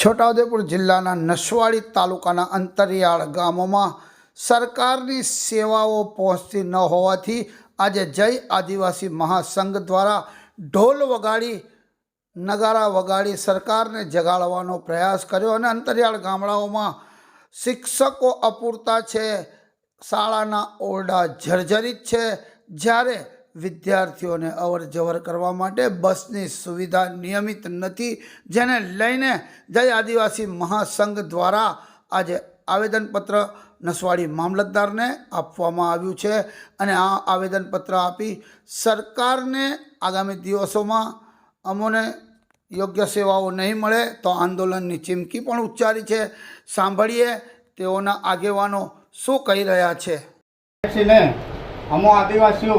છોટાઉદેપુર જિલ્લાના નસવાડી તાલુકાના અંતરિયાળ ગામોમાં સરકારની સેવાઓ પહોંચતી ન હોવાથી આજે જય આદિવાસી મહાસંઘ દ્વારા ઢોલ વગાડી, નગારા વગાડી સરકારને જગાડવાનો પ્રયાસ કર્યો અને અંતરિયાળ ગામડાઓમાં શિક્ષકો અપૂરતા છે, શાળાના ઓરડા જર્જરિત છે. જ્યારે વિદ્યાર્થીઓને અવર જવર કરવા માટે બસની સુવિધા નિયમિત નથી, જેને લઈને જય આદિવાસી મહાસંઘ દ્વારા આજે આવેદનપત્ર નસવાડી મામલતદારને આપવામાં આવ્યું છે. અને આ આવેદનપત્ર આપી સરકારને આગામી દિવસોમાં અમોને યોગ્ય સેવાઓ નહીં મળે તો આંદોલનની ચીમકી પણ ઉચ્ચારી છે. સાંભળીએ તેઓના આગેવાનો શું કહી રહ્યા છે. અમો આદિવાસીઓ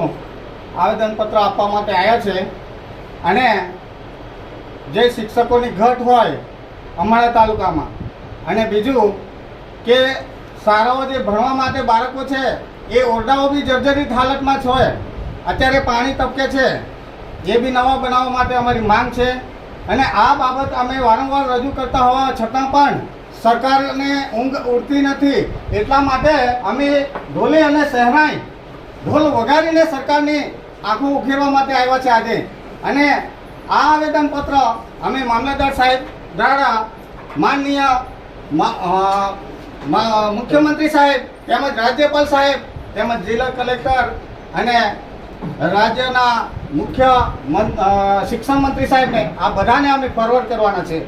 આવેદનપત્ર આપવા માટે આવ્યા છે. અને જે શિક્ષકોની ઘટ હોય અમારા તાલુકામાં. અને બીજું કે શાળાઓ જે ભણવા માટે બાળકો છે, એ ઓરડાઓ બી જર્જરિત હાલતમાં છે હોય. અત્યારે પાણી તપકે છે. એ બી નવા બનાવવા માટે અમારી માંગ છે. અને આ બાબત અમે વારંવાર રજૂ કરતા હોવા છતાં પણ સરકારને ઊંઘ ઉડતી નથી. એટલા માટે અમે ઢોલે અને સહેરાઈ ઢોલ વગાડીને સરકારની આંખો ઉખેરવા માટે આવ્યા છે આજે. અને આ આવેદનપત્ર અમે મામલતદાર સાહેબ દ્વારા માનનીય મુખ્યમંત્રી સાહેબ તેમજ રાજ્યપાલ સાહેબ તેમજ જિલ્લા કલેક્ટર અને રાજ્યના મુખ્ય શિક્ષણ મંત્રી સાહેબને આ બધાને અમે ફોરવર્ડ કરવાના છે.